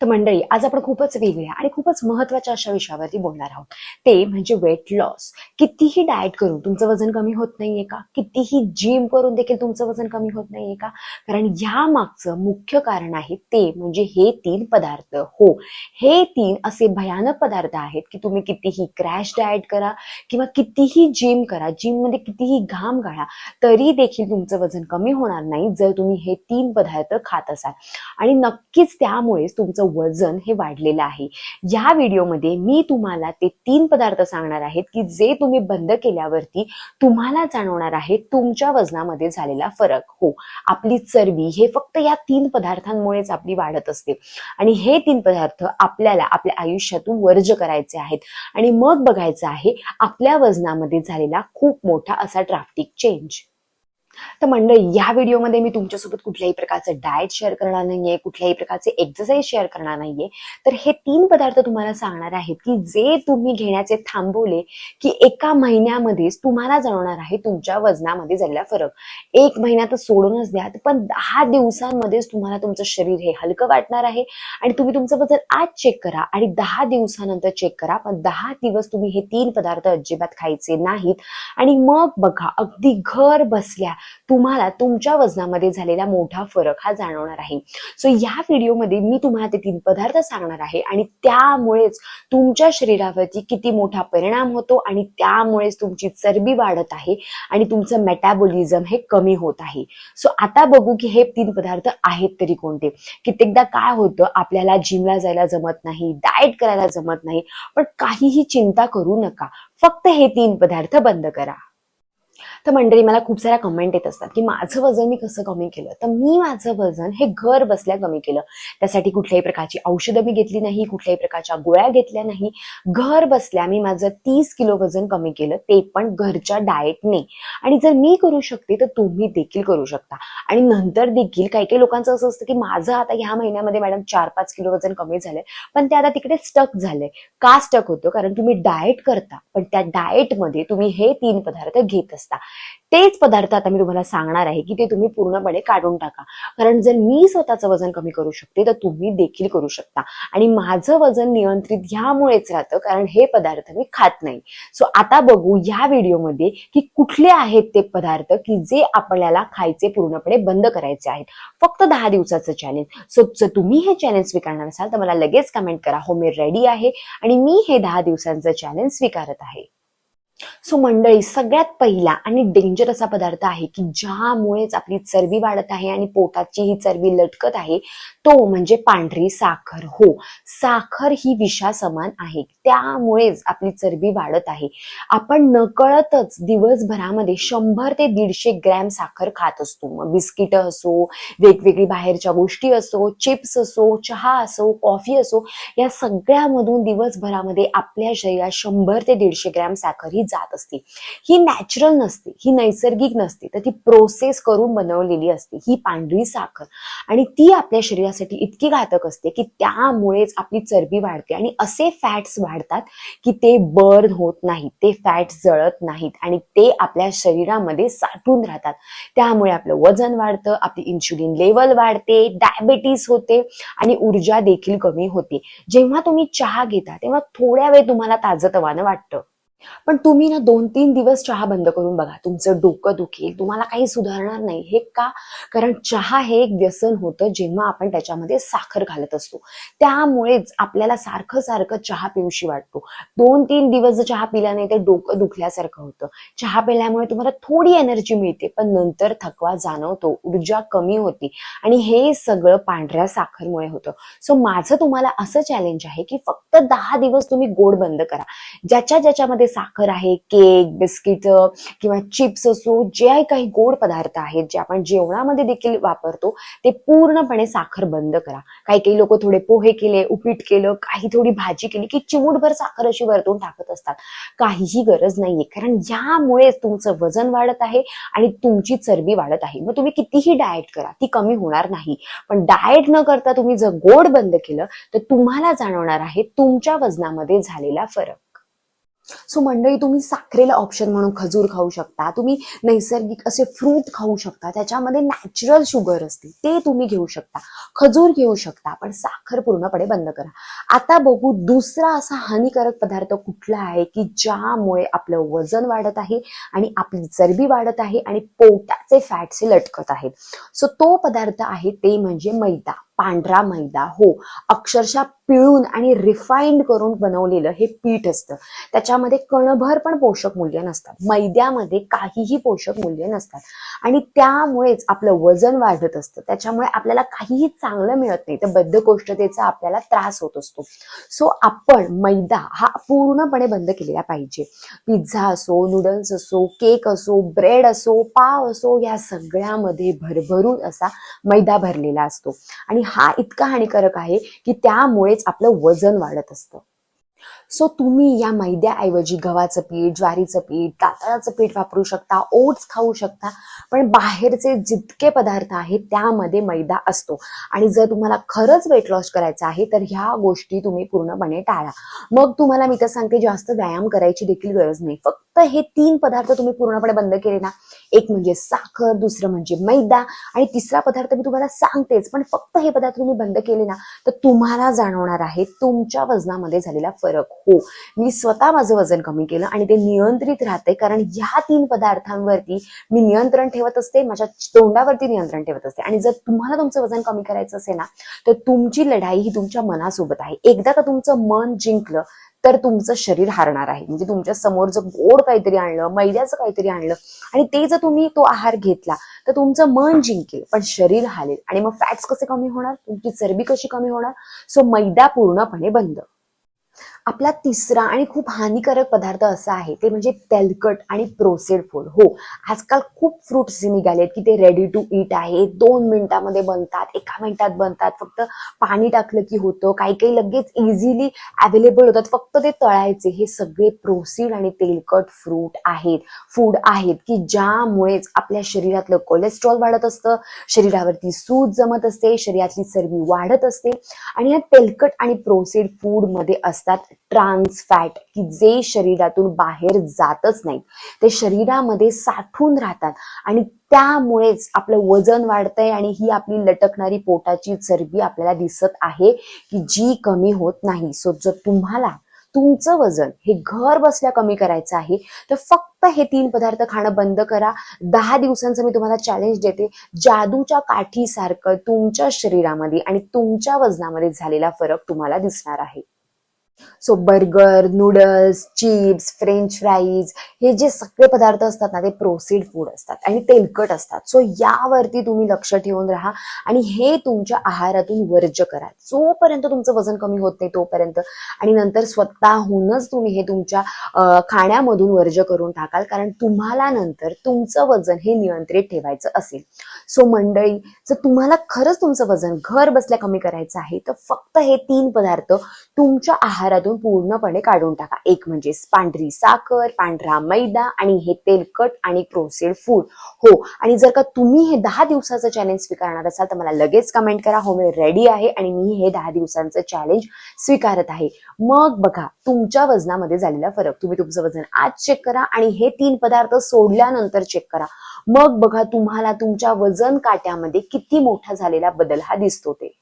तर मंडळी आज आपण खूपच वेगळ्या आणि खूपच महत्त्वाच्या अशा विषयावरती बोलणार आहोत. ते म्हणजे वेट लॉस कितीही डाएट करून तुमचं वजन कमी होत नाहीये का? कितीही जिम करून देखील तुमचं वजन कमी होत नाहीये का? कारण या मागचं मुख्य कारण आहे ते म्हणजे हे तीन पदार्थ. हो हे तीन असे भयानक पदार्थ आहेत की तुम्ही कितीही क्रॅश डाएट करा किंवा कितीही जिम करा जिममध्ये कितीही घाम गाळा तरी देखील तुमचं वजन कमी होणार नाही जर तुम्ही हे तीन पदार्थ खात असाल. आणि नक्कीच त्यामुळेच तुमचं वजन हे वाढलेलं आहे. या व्हिडिओमध्ये मी तुम्हाला ते तीन पदार्थ सांगणार आहेत की जे तुम्ही बंद केल्यावरती तुम्हाला जाणवणार आहे तुमच्या वजनामध्ये झालेला फरक. हो आपली चरबी हे फक्त या तीन पदार्थांमुळेच आपली वाढत असते. आणि हे तीन पदार्थ आपल्याला आपल्या आयुष्यातून वर्ज करायचे आहेत. आणि मग बघायचं आहे आपल्या वजनामध्ये झालेला खूप मोठा असा ड्राफ्टिक चेंज तर मंडळी या व्हिडिओमध्ये मी तुमच्यासोबत कुठल्याही प्रकारचं डाएट शेअर करणार नाहीये कुठल्याही प्रकारचे एक्सरसाइज शेअर करणार नाहीये. तर हे तीन पदार्थ तुम्हाला सांगणार आहेत की जे तुम्ही घेण्याचे थांबवले की एका महिन्यामध्येच तुम्हाला जाणवणार आहे तुमच्या वजनामध्ये झालेला फरक. एक महिना तर सोडूनच द्या पण दहा दिवसांमध्येच तुम्हाला तुमचं शरीर हे हलकं वाटणार आहे. आणि तुम्ही तुमचं वजन आज चेक करा आणि दहा दिवसानंतर चेक करा पण दहा दिवस तुम्ही हे तीन पदार्थ अजिबात खायचे नाहीत. आणि मग बघा अगदी घर बसल्या तुम्हाला तुमच्या वजनामध्ये झालेला मोठा फरक हा जाणवणार आहे. सो या व्हिडिओमध्ये मी तुम्हाला ते तीन पदार्थ सांगणार आहे आणि त्यामुळेच तुमच्या शरीरावरती किती मोठा परिणाम होतो आणि त्यामुळेच तुमची चरबी वाढत आहे आणि तुमचं मेटाबॉलिझम हे कमी होत आहे. सो आता बघू की हे तीन पदार्थ आहेत तरी कोणते. कित्येकदा काय होतं आपल्याला जिमला जायला जमत नाही डाएट करायला जमत नाही पण काहीही चिंता करू नका. फक्त हे तीन पदार्थ बंद करा. तर मंडळी मला खूप साऱ्या कमेंट येत असतात की माझं वजन मी कसं कमी केलं? तर मी माझं वजन हे घर बसल्या कमी केलं. त्यासाठी कुठल्याही प्रकारची औषधं मी घेतली नाही कुठल्याही प्रकारच्या गोळ्या घेतल्या नाही. घर बसल्या मी माझं तीस किलो वजन कमी केलं ते पण घरच्या डाएटने आणि जर मी करू शकते तर तुम्ही देखील करू शकता. आणि नंतर देखील काही काही लोकांचं असं असतं की माझं आता ह्या महिन्यामध्ये मॅडम चार पाच किलो वजन कमी झालंय पण ते आता तिकडे स्टक झालंय. का स्टक होतं? कारण तुम्ही डाएट करता पण त्या डाएटमध्ये तुम्ही हे तीन पदार्थ घेत असता. तेच पदार्थ आता मी तुम्हाला सांगणार आहे की ते तुम्ही पूर्णपणे काढून टाका. कारण जर मी स्वतःचं वजन कमी करू शकते तर तुम्ही देखील करू शकता. आणि माझं वजन नियंत्रित ह्यामुळेच राहतं कारण हे पदार्थ मी खात नाही. सो आता बघू या व्हिडिओमध्ये की कुठले आहेत ते पदार्थ की जे आपल्याला खायचे पूर्णपणे बंद करायचे आहेत. फक्त दहा दिवसाचं चॅलेंज सो जर तुम्ही हे चॅलेंज स्वीकारणार असाल तर मला लगेच कमेंट करा. हो मी रेडी आहे आणि मी हे दहा दिवसांचं चॅलेंज स्वीकारत आहे. सो मंडळी सगळ्यात पहिला आणि डेंजर असा पदार्थ आहे की ज्यामुळेच आपली चरबी वाढत आहे आणि पोटाची ही चरबी लटकत आहे तो म्हणजे पांढरी साखर. हो साखर ही विषा समान आहे. त्यामुळेच आपली चरबी वाढत आहे. आपण नकळतच दिवसभरामध्ये शंभर ते दीडशे ग्रॅम साखर खात असतो. मग बिस्किट असो वेगवेगळी बाहेरच्या गोष्टी असो चिप्स असो चहा असो कॉफी असो या सगळ्यामधून दिवसभरामध्ये आपल्या शरीरात शंभर ते दीडशे ग्रॅम साखर ही जात असते. ही नॅचरल नसते ही नैसर्गिक नसते. तर ती प्रोसेस करून बनवलेली असते. ही पांढरी साखर. आणि ती आपल्या शरीरासाठी इतकी घातक असते की त्यामुळेच आपली चरबी वाढते आणि असे फॅट्स वाढतात की ते बर्न होत नाहीत ते फॅट्स जळत नाहीत आणि ते आपल्या शरीरामध्ये साठून राहतात. त्यामुळे आपलं वजन वाढतं आपली इन्शुलिन लेवल वाढते डायबेटीस होते आणि ऊर्जा देखील कमी होते. जेव्हा तुम्ही चहा घेता तेव्हा थोड्या वेळ तुम्हाला ताजतवानं वाटतं. पण तुम्ही ना दोन तीन दिवस चहा बंद करून बघा. तुमचं डोकं दुखेल. तुम्हाला काही सुधारणार नाही. हे का? कारण चहा हे एक व्यसन होतं जेव्हा आपण त्याच्यामध्ये साखर घालत असतो. त्यामुळेच आपल्याला सारखं सारखं चहा पिऊशी वाटतो. दोन तीन दिवस जर चहा पिला नाही तर डोकं दुखल्यासारखं होतं. चहा पिल्यामुळे तुम्हाला थोडी एनर्जी मिळते पण नंतर थकवा जाणवतो. ऊर्जा कमी होती. आणि हे सगळं पांढऱ्या साखरमुळे होतं. सो माझं तुम्हाला असं चॅलेंज आहे की फक्त दहा दिवस तुम्ही गोड बंद करा. ज्याच्या ज्याच्यामध्ये साखर आहे केक बिस्किट किंवा चिप्स असो जे काही गोड पदार्थ आहेत जे आपण जेवणामध्ये देखील वापरतो ते पूर्णपणे साखर बंद करा. काही काही लोक थोडे पोहे केले उपीट केलं काही थोडी भाजी केली की चिमूटभर साखर अशी वरतून टाकत असतात. काहीही गरज नाहीये कारण यामुळे तुमचं वजन वाढत आहे आणि तुमची चरबी वाढत आहे. मग तुम्ही कितीही डाएट करा ती कमी होणार नाही. पण डाएट न करता तुम्ही जर गोड बंद केलं तर तुम्हाला जाणवणार आहे तुमच्या वजनामध्ये झालेला फरक. सो मंडळी तुम्ही साखरेला ऑप्शन म्हणून खजूर खाऊ शकता. तुम्ही नैसर्गिक असे फ्रूट खाऊ शकता. त्याच्यामध्ये नॅचरल शुगर असते. ते तुम्ही घेऊ शकता. खजूर घेऊ शकता. पण साखर पूर्णपणे बंद करा. आता बघू दुसरा असा हानिकारक पदार्थ कुठला आहे की ज्यामुळे आपलं वजन वाढत आहे आणि आपली चरबी वाढत आहे आणि पोटाचे फॅटचे लटकत आहेत. सो तो पदार्थ आहे ते म्हणजे मैदा. पांढरा मैदा हो. अक्षरशः पिळून आणि रिफाईंड करून बनवलेलं हे पीठ असतं. त्याच्यामध्ये कणभर पण पोषक मूल्य नसतात. मैद्यामध्ये काहीही पोषक मूल्य नसतात. आणि त्यामुळेच आपलं वजन वाढत असतं. त्याच्यामुळे आपल्याला काहीही चांगलं मिळत नाही. तर बद्धकोष्ठतेचा आपल्याला त्रास होत असतो. सो आपण मैदा हा पूर्णपणे बंद केलेला पाहिजे. पिझ्झा असो नूडल्स असो केक असो ब्रेड असो पाव असो या सगळ्यामध्ये भरभरून असा मैदा भरलेला असतो. आणि हा इतका हानिकारक आहे की त्यामुळेच आपलं वजन वाढत असतं. सो तुम्ही या मैद्याऐवजी गव्हाचं पीठ ज्वारीचं पीठ तांदळाचं पीठ वापरू शकता ओट्स खाऊ शकता पण बाहेरचे जितके पदार्थ आहेत त्यामध्ये मैदा असतो. आणि जर तुम्हाला खरंच वेट लॉस करायचं आहे तर ह्या गोष्टी तुम्ही पूर्णपणे टाळा. मग तुम्हाला मी तर सांगते जास्त व्यायाम करायची देखील गरज नाही. फक्त हे तीन पदार्थ तुम्ही पूर्णपणे बंद केले ना एक म्हणजे साखर दुसरं म्हणजे मैदा आणि तिसरा पदार्थ मी तुम्हाला सांगतेच पण फक्त हे पदार्थ तुम्ही बंद केले ना तर तुम्हाला जाणवणार आहे तुमच्या वजनामध्ये झालेला फरक. हो मी स्वतः माझं वजन कमी केलं आणि ते नियंत्रित राहते कारण ह्या तीन पदार्थांवरती मी नियंत्रण ठेवत असते माझ्या तोंडावरती नियंत्रण ठेवत असते. आणि जर तुम्हाला तुमचं वजन कमी करायचं असेल ना तर तुमची लढाई ही तुमच्या मनासोबत आहे. एकदा का तुमचं मन जिंकलं तर तुमचं शरीर हारणार आहे. म्हणजे तुमच्यासमोर जर गोड काहीतरी आणलं मैद्याचं काहीतरी आणलं आणि ते जर तुम्ही तो आहार घेतला तर तुमचं मन जिंकेल पण शरीर हालेल आणि मग फॅट्स कसे कमी होणार? तुमची चरबी कशी कमी होणार? सो मैदा पूर्णपणे बंद. आपला तिसरा आणि खूप हानिकारक पदार्थ असा आहे ते म्हणजे तेलकट आणि प्रोसेड फूड हो आजकाल खूप फ्रुट्स निघाले आहेत की ते रेडी टू ईट आहे दोन मिनिटामध्ये बनतात एका मिनिटात बनतात फक्त पाणी टाकलं की होतं काही काही लगेच इझिली अवेलेबल होतात फक्त ते तळायचे हे सगळे प्रोसीड आणि तेलकट फ्रूट आहेत. फूड आहेत की ज्यामुळेच आपल्या शरीरातलं कोलेस्ट्रॉल वाढत असतं शरीरावरती सूज जमत असते शरीरातली चरबी वाढत असते आणि या तेलकट आणि प्रोसेड फूडमध्ये असतात ट्रान्स फॅट की जे शरीरातून बाहेर जातच नाहीत. ते शरीरामध्ये साठून राहतात आणि त्यामुळेच आपलं वजन वाढतंय आणि ही आपली लटकणारी पोटाची चरबी आपल्याला दिसत आहे की जी कमी होत नाही. सो जर तुम्हाला तुमचं वजन हे घर बसल्या कमी करायचं आहे तर फक्त हे तीन पदार्थ खाणं बंद करा. दहा दिवसांचं मी तुम्हाला चॅलेंज देते. जादूच्या काठीसारखं तुमच्या शरीरामध्ये आणि तुमच्या वजनामध्ये झालेला फरक तुम्हाला दिसणार आहे. So burger noodles chips French fries हे जे सगळे पदार्थ असतात ना ते प्रोसीड फूड असतात आणि तेलकट असतात. सो यावरती तुम्ही लक्ष ठेवून राहा आणि हे तुमच्या आहारातून वर्ज करा. जोपर्यंत तुमचं वजन कमी होत नाही तोपर्यंत. आणि नंतर स्वतःहूनच तुम्ही हे तुमच्या खाण्यामधून वर्ज करून टाकाल कारण तुम्हाला नंतर तुमचं वजन हे नियंत्रित ठेवायचं असेल. सो मंडळी जर तुम्हाला खरंच तुमचं वजन घर बसल्या कमी करायचं आहे तर फक्त हे तीन पदार्थ तुमच्या आहारातून पूर्णपणे काढून टाका. एक म्हणजे पांढरी साखर पांढरा मैदा आणि हे तेलकट आणि प्रोसेड फूड हो आणि जर का तुम्ही हे दहा दिवसाचं चॅलेंज स्वीकारणार असाल तर मला लगेच कमेंट करा. हो मी रेडी आहे आणि मी हे दहा दिवसांचं चॅलेंज स्वीकारत आहे. मग बघा तुमच्या वजनामध्ये झालेला फरक. तुम्ही तुमचं वजन आज चेक करा आणि हे तीन पदार्थ सोडल्यानंतर चेक करा. मग बघा तुम्हाला तुमच्या वजन काट्यामध्ये किती मोठा झालेला बदल हा दिसतो ते.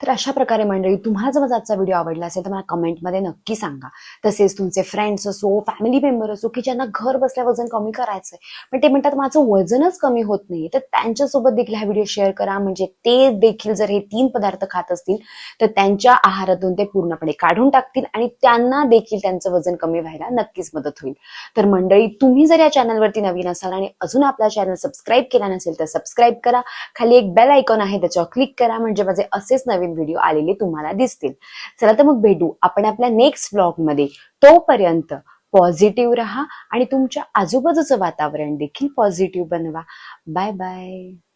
तर अशा प्रकारे मंडळी तुम्हाला जर माझा आजचा व्हिडिओ आवडला असेल तर मला कमेंटमध्ये नक्की सांगा. तसेच तुमचे फ्रेंड्स असो फॅमिली मेंबर असो की ज्यांना घर बसल्या वजन कमी करायचंय पण ते म्हणतात माझं वजनच कमी होत नाही तर त्यांच्यासोबत देखील हा व्हिडिओ शेअर करा. म्हणजे ते देखील जर हे तीन पदार्थ खात असतील तर त्यांच्या आहारातून ते पूर्णपणे काढून टाकतील आणि त्यांना देखील त्यांचं वजन कमी व्हायला नक्कीच मदत होईल. तर मंडळी तुम्ही जर या चॅनलवरती नवीन असाल आणि अजून आपला चॅनल सबस्क्राईब केला नसेल तर सबस्क्राईब करा. खाली एक बेल आयकॉन आहे त्याच्यावर क्लिक करा. म्हणजे माझे असेच नवीन नवीन व्हिडिओ आलेले तुम्हाला दिसतील. चला तर मग भेटू. आपण आपल्या नेक्स्ट ब्लॉगमध्ये तोपर्यंत पॉझिटिव्ह रहा आणि तुमच्या आजूबाजूचं वातावरण देखील पॉझिटिव्ह बनवा. Bye bye